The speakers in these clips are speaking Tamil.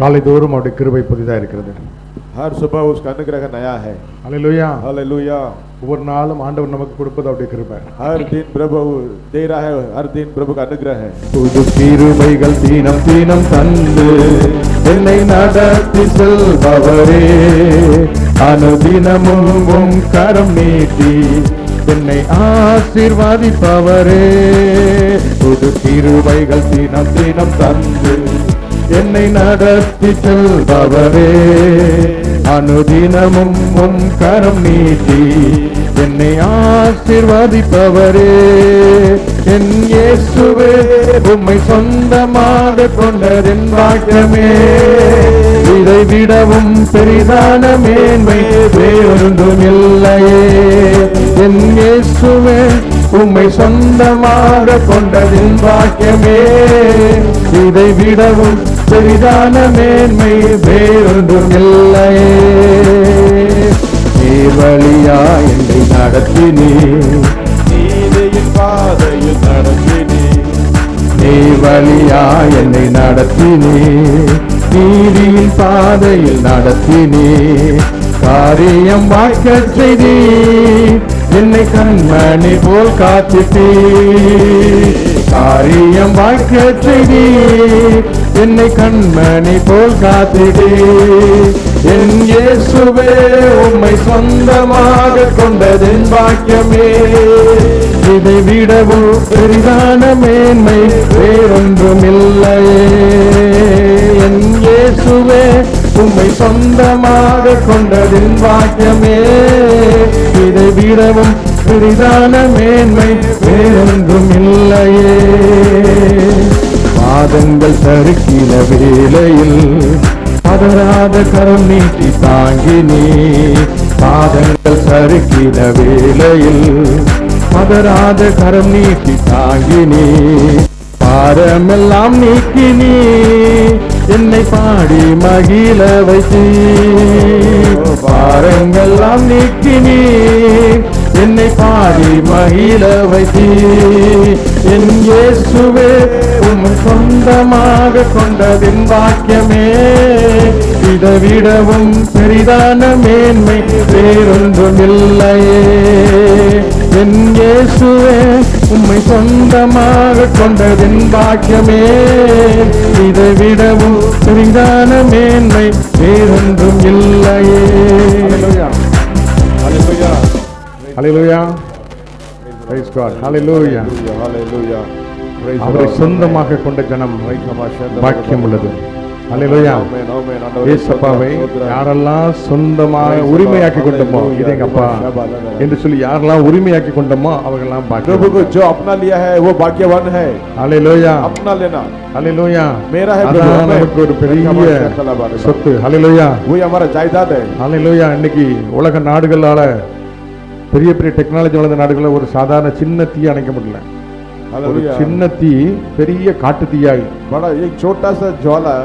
காலை தோறும் அவருடைய கிருபை புதிதாக இருக்கிறது. ஹர் சுபா உஸ் அனுகிரக நயா ஹே ஹalleluya ஒவ்வொரு நாளும் ஆண்டவர் நமக்கு கொடுப்பது அவருடைய கிருபை. ஹர் தீன் பிரபு தேரா ஹே ஹர் தீன் பிரபுக்கு அனுகிரக புது கிருபைகள் தீனம் தீனம் தந்து என்னை நடத்தி செல்பவரே. அனுதினமும் உம் கரம் நீட்டி என்னை ஆசீர்வாதிப்பவரே. புது கிருபைகள் தீனம் தீனம் தந்து என்னை நடத்தி செல்பவரே. அனுதினமும் உம் கரம் நீட்டி என்னை ஆசீர்வதிப்பவரே. என் இயேசுவே உம்மை சொந்தமாக கொண்டதென் வாக்கியமே இதை விடவும் பெரிதான மேன்மை வேறொன்றும் இல்லையே. என் இயேசுவே உம்மை சொந்தமாக கொண்டதின் வாக்கியமே இதை விடவும் பெரிதான மேன்மை வேறொன்றும் இல்லையே. நீர் வழியா என்னை நடத்தினீர். நீதியின் பாதையில் நடத்தினே நீ வழியா என்னை நடத்தினே நீதியின் பாதையில் நடத்தினே காரியம் வாய்க்க செய்தி என்னை கண்மணி போல் காத்திட்டே காரியம் வாய்க்க செய்தி என்னை கண்மணி போல் காத்திடே. என் இயேசுவே உம்மை சொந்தமாக கொண்டதென் பாக்கியமே. இதை விடவும் பெரிதான மேன்மை வேறொன்றும் இல்லையே என் இயேசுவே உம்மை சொந்தமாக கொண்டதின் வாக்கியமே இதை விடவும் பெரிதான மேன்மை வேறொன்றும் இல்லையே பாதங்கள் சறுக்கின வேளையில் பதறாத கரம் நீட்டி தாங்கினே பாதங்கள் சறுக்கின வேளையில் பதறாத கரம் நீட்டி தாங்கினே பாரமெல்லாம் நீக்கினே என்னை பாடி மகிழ வைத்தீ. பாரங்கள்லாம் நீக்கினே என்னை பாடி மகிழ வைத்தீ. என் இயேசுவே உம் சொந்தமாக கொண்டதின் வாக்கியமே இதைவிடவும் பெரிதான மேன்மை வேறொன்றும் இல்லையே என் இயேசுவே உம்மை சொந்தமாக கொண்டதின் பாக்கியமே. இதைவிடவும் பெரிதான மேன்மை வேறொன்றும் இல்லையே அலையா அலையா பிரைஸ் காட் ஹalleluya ஹalleluya பிரைஸ் அவரை சொந்தமாக கொண்ட ஜனம் பாக்கியம் உள்ளது. ஹalleluya இயேசுப்பாவை யாரெல்லாம் சொந்தமாக உரிமையாக்கி கொண்டோமோ இது எங்க அப்பா என்று சொல்லி யாரெல்லாம் உரிமையாக்கி கொண்டோமோ அவங்கெல்லாம் பாக்கியம் பிரபு को जो अपना लिया है वो भाग्यवान है हालेलुया अपना लेना हालेलुया मेरा है அதுதான் நமக்கு ஒரு பெரிய சொத்து. ஹalleluya वो हमारा जायदाद है हालेलुया இன்னைக்கு உலக நாடுகளால பெரிய பெரிய டெக்னாலஜி வளர்ந்த நாடுகளில் ஒரு சாதாரண சின்ன தீ அணைக்க முடியல ஒரு हालेलुया சின்ன தீ பெரிய காட்டு தீயாய் बड़ा एक छोटा सा ज्वाला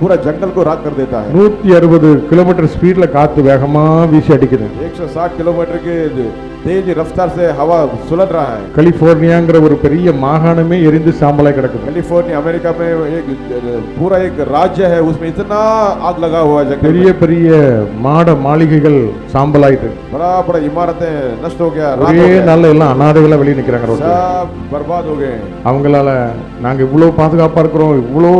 पूरा जंगल को राख कर देता है நூத்தி அறுபது கிலோமீட்டர் ஸ்பீட்ல காத்து வேகமா வீசி அடிக்குது 160 किलोमीटर के तेज रफ्तार से हवा सुलग रहा है கலிபோர்னியாங்கிற ஒரு பெரிய மாகாணமே எரிந்து சாம்பலாய் கிடக்குது कैलिफोर्निया अमेरिका में एक पूरा एक राज्य है उसमें इतना आग लगा हुआ है जंगल பெரிய में। பெரிய மாட மாளிகைகள் சாம்பலாயிட்டு बड़ा बड़ा इमारतें नष्ट हो गया राख ஒரே हो गया நாள்ல எல்லாம் அனாதைகளா வெளியே நிக்கிறாங்க ரோட்ல सब बर्बाद हो गए அவங்களால நாங்க இவ்வளவு பாதுகாப்பா இருக்கிறோம் இவ்வளோ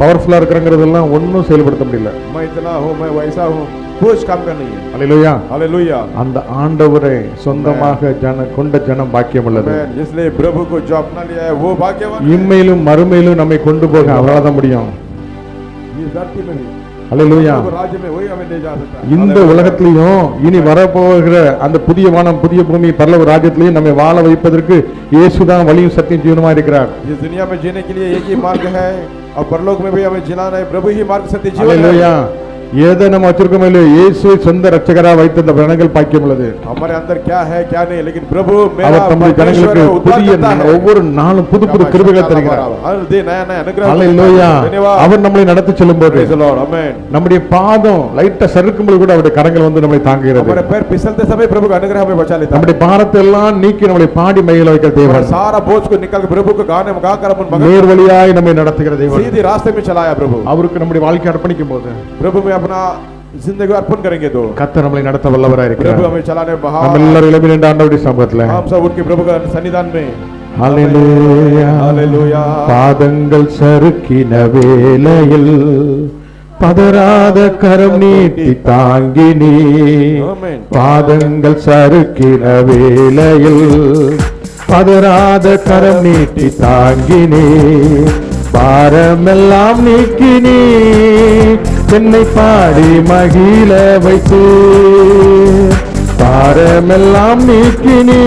பவர்ஃபுல்லா இருக்கிறோங்கிறதெல்லாம் ஒன்றும் செயல்படுத்த முடியல मैं इतना हूँ मैं वैसा हूँ कुछ काम का नहीं है அல்லேலூயா हालेलुया அந்த ஆண்டவரை சொந்தமாக ஜன கொண்ட ஜனம் பாக்கியம் உள்ளது Amen. इसलिए प्रभु को जो अपना लिया है वो भाग्यवान है। இம்மையிலும் மறுமையிலும் நம்மை கொண்டு போக அவரால் தான் முடியும் इस धरती में भी அல்லேலூயா प्रभु राज्य में वही हमें ले जा सकता है இந்த हालेलुया। உலகத்திலையும் இனி வரப்போகிற அந்த புதிய வானம் புதிய பூமி பரலவ ராஜ்யத்திலையும் நம்மை வாழ வைப்பதற்கு இயேசுதான் வழியும் சத்தியம் ஜீவனமா இருக்கிறார் इस दुनिया में जीने के लिए एक ही मार्ग है और परलोक में भी हमें जिलाना है प्रभु ही मार्ग सत्य जीवन அல்லேலூயா है எதை நம்ம வச்சிருக்கோமோ இல்லையோ இயேசுவை சொந்த ரட்சகரா வைத்த இந்த ஜனங்கள் பாக்கியம் உள்ளது हमारे अंदर क्या है क्या नहीं लेकिन प्रभु मेरा அவர் தம்முடைய परमेश्वर ஜனங்களுக்கு है, उद्धार புதிய करता है ஒவ்வொரு நாளும் புது புது கிருபைகளை தருகிறார் हर दिन नया नया अनुग्रह அல்லேலூயா धन्यवाद அவர் நம்மளை நடத்தி செல்லும் போது Praise the Lord amen நம்முடைய பாதம் லைட்டா சறுக்கும்போது கூட அவருடைய கரங்கள் வந்து நம்மளை தாங்குகிறது हमारे पैर फिसलते समय प्रभु का अनुग्रह हमें बचा लेता है நம்முடைய பாரத்தை எல்லாம் நீக்கி நம்மளை பாடி மகிழ வைக்கிற हमारा தேவன் सारा बोझ को निकाल के प्रभु को गाने में गाकर अपन मगन நேர் வழியாய் நம்மை நடத்துகிற தேவன் सीधे रास्ते में चलाया प्रभु அவருக்கு நம்முடைய வாழ்க்கை அர்ப்பணிக்கும் போது प्रभु में अपना जिंदगी अर्पण करेंगे तो கர்த்தர் நம்மளை நடத்த வல்லவராய் प्रभु இருக்கிறார் हमें चलाने में நம்ம बहा எல்லாரும் இளமை நின்ற ஆண்டவருடைய சமூகத்துல हम सब उठ के प्रभु का सन्निधान में ஹalleluya ஹalleluya. பாதங்கள் சறுக்கின வேளையில் பதறாத கரம் நீட்டி தாங்கினே Amen. பாதங்கள் சறுக்கின வேளையில் பதறாத கரம் நீட்டி தாங்கினே பாரமெல்லாம் நீக்கினே என்னை பாடி மகிழ வைத்து பாரமெல்லாம் நீக்கினே.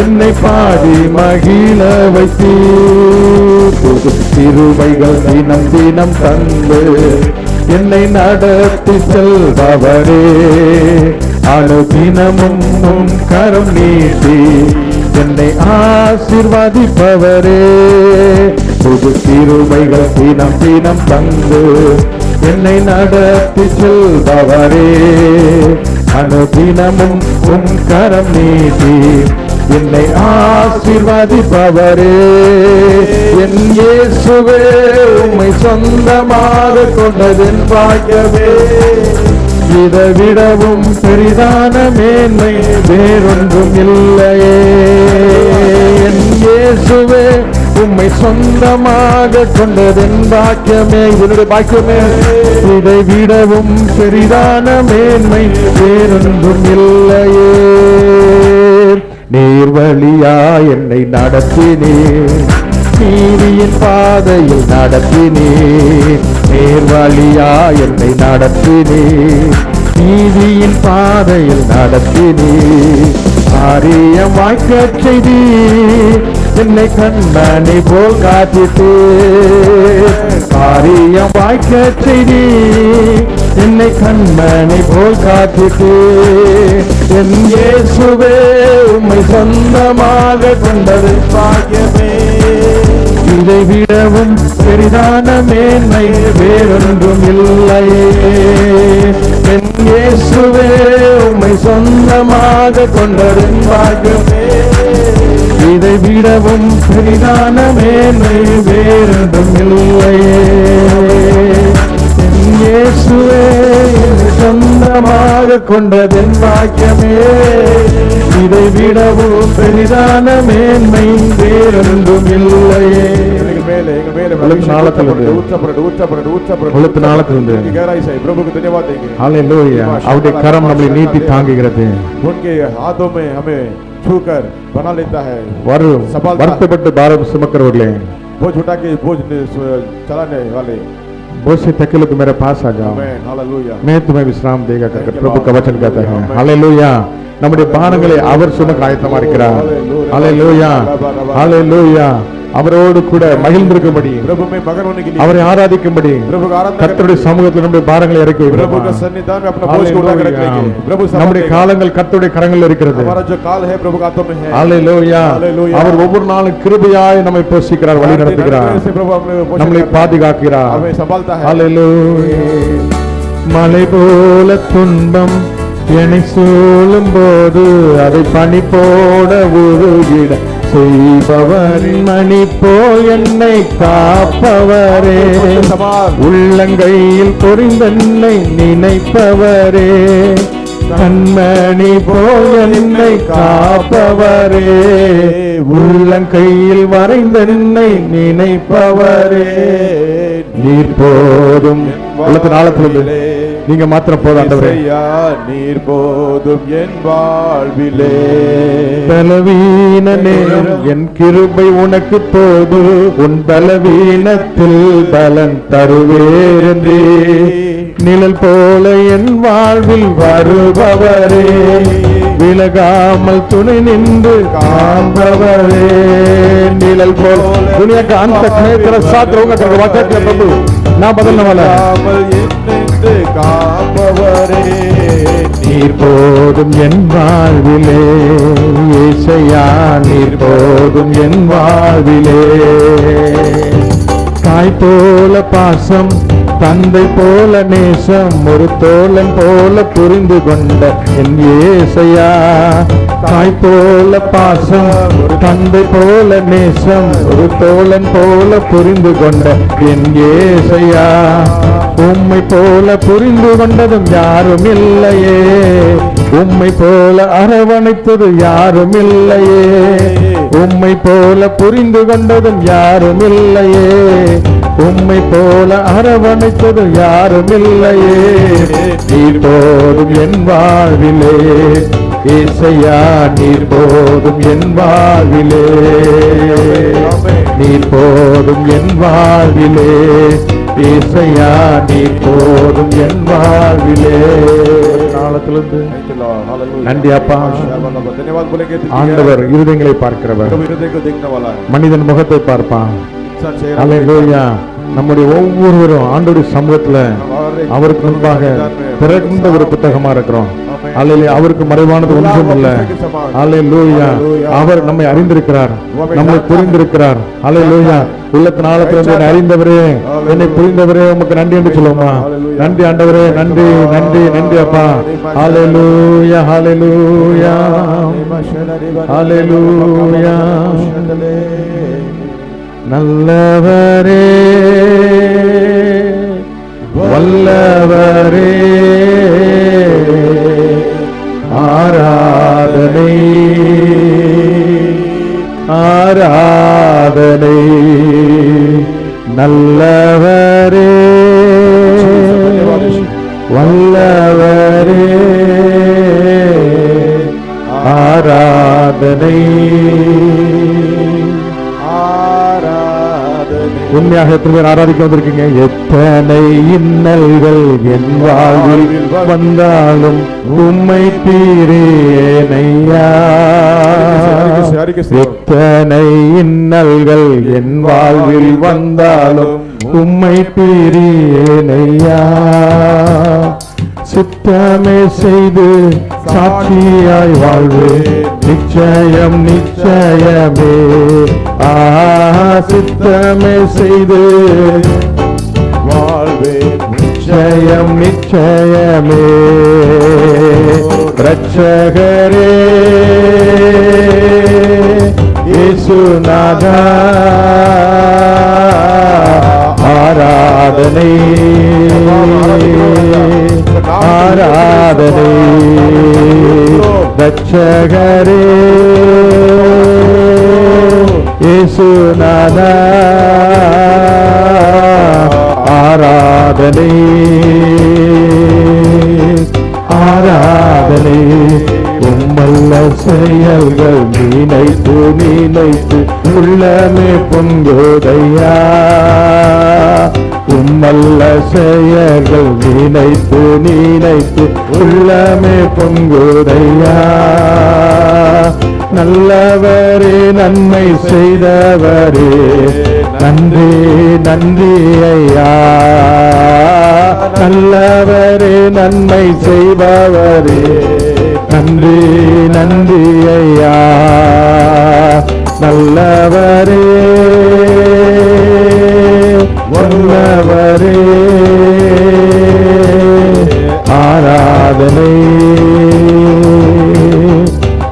என்னை பாடி மகிழ வைத்து புது திருவைகள் தினம் தினம் தந்து என்னை நடத்தி செல்பவரே. அனுதினமும் உம் கரம் நீட்டி என்னை ஆசிர்வதிப்பவரே. புது திருவைகள் தினம் தினம் தந்து என்னை நடத்தி செல்பவரே. அனுதினமும் உன் கரம் நீட்டி என்னை ஆசீர்வதிப்பவரே. என் இயேசுவே உம்மை சொந்தமாக கொண்டதென் பாக்கியமே இதை விடவும் பெரிதான மேன்மை வேறொன்றும் இல்லையே. என் இயேசுவே உம்மை சொந்தமாக கொண்டதென் பாக்கியமே இதனுடைய பாக்கியமே. இதை விடவும் பெரிதான மேன்மை வேறொன்றும் இல்லையே. நீர் வழியா என்னை நடத்தினீர். நீதியின் பாதையில் நடத்தினீர். நேர் வழியா என்னை நடத்தினீர். நீதியின் பாதையில் நடத்தினீர். காரியம் வாய்க்க செய்தி. என்னை கண்ணனை போல் காத்திட்டு. காரியம் வாய்க்க செய்தி. என்னை கண்மனை போல் காத்திட்டு. என் இயேசுவே உம்மை சொந்தமாக கொண்டது பாக்கியமே. இதை விடவும் பெரிதான மேன்மை வேறொன்றும் இல்லையே என் இயேசுவே உம்மை சொந்தமாக கொண்டது பாக்கியமே இதை விடவும் பெரிதான மேன்மை வேறொன்றும் இல்லையே. இயேசுவே சொந்தமாக கொண்டதென் பாக்கியமே. இதை விடவும் பெரிதான மேன்மை வேறொன்றும் இல்லையே. எங்கள் மேலே எங்கள் மேலே உள்ளத்து நாளத்திலிருந்து. ஊற்றப்படட்டு ஊற்றப்படட்டு ஊற்றப்படட்டு உள்ளத்து நாளத்திலிருந்து. गहराई से प्रभु को धन्यवाद देंगे ஹalleluya அவருடைய கரம் நம்மளை நீட்டி தாங்குகிறது उनके हाथों में हमें छूकर बना लेता है வரு சபால்தான். வருத்தப்பட்டு பாரம் சுமக்கிறவர்களே बोझ उठा के बोझ ने- सु- चलाने वाले बोझ से थके लोग मेरे पास आ जाओ आमेन हालेलुया मैं तुम्हें विश्राम देगा कहकर Thank you, प्रभु का Lord. वचन कहता है Amen. ஹalleluya நம்முடைய பாரங்களை அவர் சுமக்க ஆயத்தமா இருக்கிறார் Hallelujah. ஹalleluya ஹalleluya அவரோடு கூட மகிழ்ந்திருக்கும்படி அவரை ஆராதிக்கும்படி கத்தருடைய சமூகத்தில் நம்முடைய பாரங்களை இறக்கி நம்முடைய காலங்கள் கத்தருடைய கரங்களில் இருக்கிறது. அவர் ஒவ்வொரு நாளும் கிருபையாய் நம்மை போஷிக்கிறார் வழி நடத்துகிறார். நம்மளை பாதுகாக்கிறார். மலை போல துன்பம் என்னை சூழும் போது அதை பனி போட உருகிட செய்பவரின் மணி போல் என்னை காப்பவரே. உள்ளங்கையில் பொறிந்தன்னை நினைப்பவரே. கண்மணி போல் என்னை காப்பவரே. உள்ளங்கையில் வரைந்தென்னை நினைப்பவரே. நீர் போதும். உள்ளத்து நாளத்திலே நீங்க மாத்திரம் போதும் ஆண்டவரே. நீர் போதும் என் வாழ்விலே. பலவீன நேரம் என் கிருபை உனக்கு போது. உன் பலவீனத்தில் பலன் தருவேருந்தே நிழல் போல என் வாழ்வில் வருபவரே. விலகாமல் துணை நின்று காண்பவரே. நிழல் போல துணிய காந்த ಕ್ಷೇತ್ರ ಸಾತ್ರ ಹೋಗಕ್ಕೆ ವಾಕ್ಯಕ್ಕೆ ಬಂದು ನಾ ಬದಲವಲ್ಲ காத்து காப்பவரே நீர் போதும் என் வாழ்விலே. இசையா நீர் போதும் என் வாழ்விலே. தாய் போல பாசம் தந்தை போல நேசம் ஒரு தோழன் போல புரிந்து கொண்ட என் ஏசையா. தாய் போல பாசம் ஒரு தந்தை போல நேசம் ஒரு தோழன் போல புரிந்து கொண்ட என் ஏசையா. உம்மை போல புரிந்து கொண்டதும் யாரும் இல்லையே. உம்மை போல அரவணைத்தது யாரும் இல்லையே. உம்மை போல புரிந்து கொண்டதும் யாரும் இல்லையே. உம்மை போல அரவணைத்தது யாரும் இல்லையே. நீர் போதும் என் வாழ்விலே. ஏசையா நீர் போதும் என் வாழ்விலே. நீர் போதும் என் வாழ்விலே. இசையா நீ போதும் என் வாழ்விலே. நாளத்திலிருந்து நன்றி அப்பா. ஆண்டவர் இருதயங்களை பார்க்கிறவர். மனிதன் முகத்தை பார்ப்பான். நம்முடைய ஒவ்வொருவரும் ஆண்டோடைய சமூகத்துல அவருக்கு முன்பாக பிறந்த ஒரு புத்தகமா இருக்கிறோம். அல்லையிலே அவருக்கு மறைவானது ஒன்றும் இல்ல. அல்லேலூயா அவர் நம்மை அறிந்திருக்கிறார் நம்மை புரிந்திருக்கிறார். அல்லேலூயா லூயா ஆழத்திலிருந்து என்னை அறிந்தவரே என்னை புரிந்தவரே உமக்கு நன்றி என்று சொல்லுவோமா? நன்றி ஆண்டவரே நன்றி நன்றி நன்றி அப்பா. ஹalleluya ஹalleluya லூயா நல்லவரே வல்லவரே. உண்மையாக எத்தனை பேர் ஆராதிக்க வந்திருக்கீங்க. எத்தனை இன்னல்கள் என் வாழ்வில் வந்தாலும் உம்மை தீரேனையா? எத்தனை இன்னல்கள் என் வாழ்வில் வந்தாலும் உம்மை தீரேனையா? சித்தமே செய்து சாட்சியாய் வாழ்வு. நிச்சயம் நிச்சயமே. ஆ சித்தமே செய்து வாழ்வே. நிச்சயம் நிச்சயமே. ரட்சகரே இயேசுநாதா ஆராதனை ஆராதனை ரட்சகரே இயேசுநாதா ஆராதனை. ஆராதனை. உம்மல்ல செயல்கள் நினைத்து நினைத்து உள்ளமே பொங்கோதையா உம்மல்ல செயல்கள் நினைத்து நினைத்து உள்ளமே பொங்குதையா. நல்லவரே நன்மை செய்தவரே நன்றி நன்றி ஐயா. நல்லவரே நன்மை செய்பவரே நன்றி நன்றி ஐயா. நல்லவரே உள்ளவரே. ஆராதனை.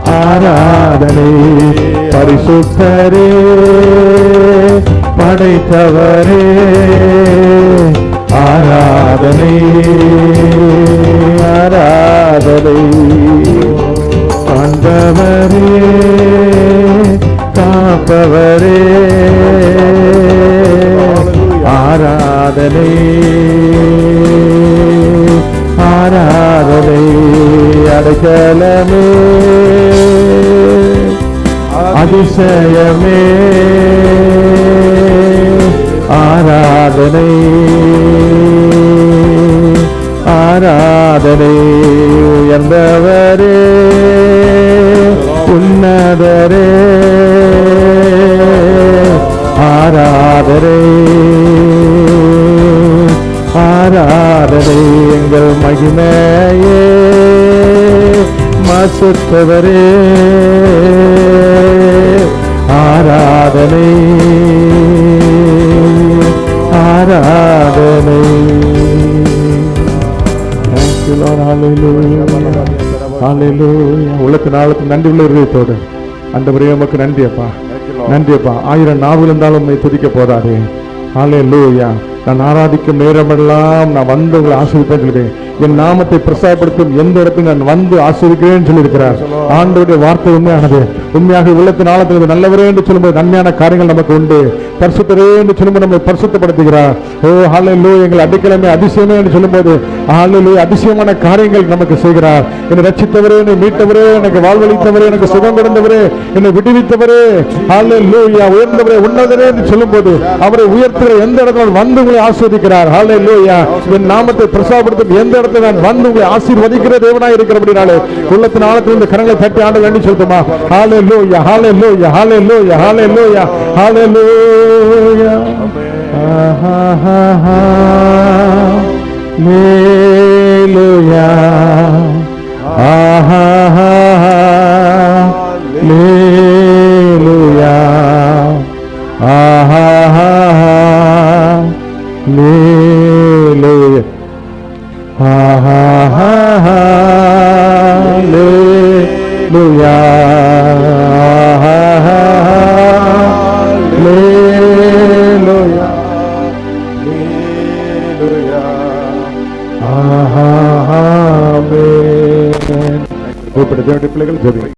ஆராதனை. பரிசுத்தரே. படைத்தவரே. ஆராதனை. ஆராதனை. அதிசயமே ஆராதனை. ஆராதனை உயர்ந்தவரே உன்னதரே. ஆராதரே ஆராதனை எங்கள் மகிமையே மாசுத்தவரே. ஆராதனை ஆராதனை Thank you, Lord. Hallelujah. Hallelujah. உள்ளத்து நாளுக்கு நன்றி உள்ள இருதயத்தோடு அந்த உமக்கு நன்றி அப்பா Thank you, Lord. நன்றி அப்பா ஆயிரம் நாவில் இருந்தாலும் உண்மை துதிக்க போதாதே ஹாலே லூயா நான் ஆராதிக்கும் நேரமெல்லாம் நான் வந்து உங்களை ஆசிரிப்பேன் சொல்லுவேன் என் நாமத்தை பிரசாரப்படுத்தும் எந்த இடத்துல நான் வந்து ஆசிரிக்கிறேன் சொல்லியிருக்கிறார். ஆண்டோடைய வார்த்தை உண்மையானது. உண்மையாக உள்ளத்தின் ஆழத்தில் நல்லவரே என்று சொல்லும்போது நன்மையான காரியங்கள் நமக்கு உண்டு. பரிசுத்தரே என்று சொல்லும்போது நம்மை பரிசுத்தப்படுத்துகிறார். ஓ ஹாலே எங்கள் அடிக்கிழமை அதிசயமே என்று சொல்லும்போது ஹாலே அதிசயமான காரியங்கள் நமக்கு செய்கிறார். என்னை ரட்சித்தவரே என்னை மீட்டவரே எனக்கு வாழ்வளித்தவரே எனக்கு சுகம் கொடுத்தவரே என்னை விடுவித்தவரே ஹாலே உயர்ந்தவரே உன்னதரே என்று சொல்லும்போது அவரை உயர்த்துகிற எந்த இடத்துல வந்து உங்களை ஆஸ்வதிக்கிறார். ஹாலே என் நாமத்தை பிரசாரப்படுத்தும் எந்த இடத்துல நான் வந்து உங்களை ஆசீர்வதிக்கிற தேவனாய் இருக்கிறபடினாலே உள்ளத்தின் ஆழத்தில் இந்த கரங்களை தட்டி ஆண்டு வேண்டி சொல்லுமா ஹாலே லூயா ஹாலே லூயா ஹாலே லூயா ஹாலே லூயா ஹாலே லூயா Hallelujah.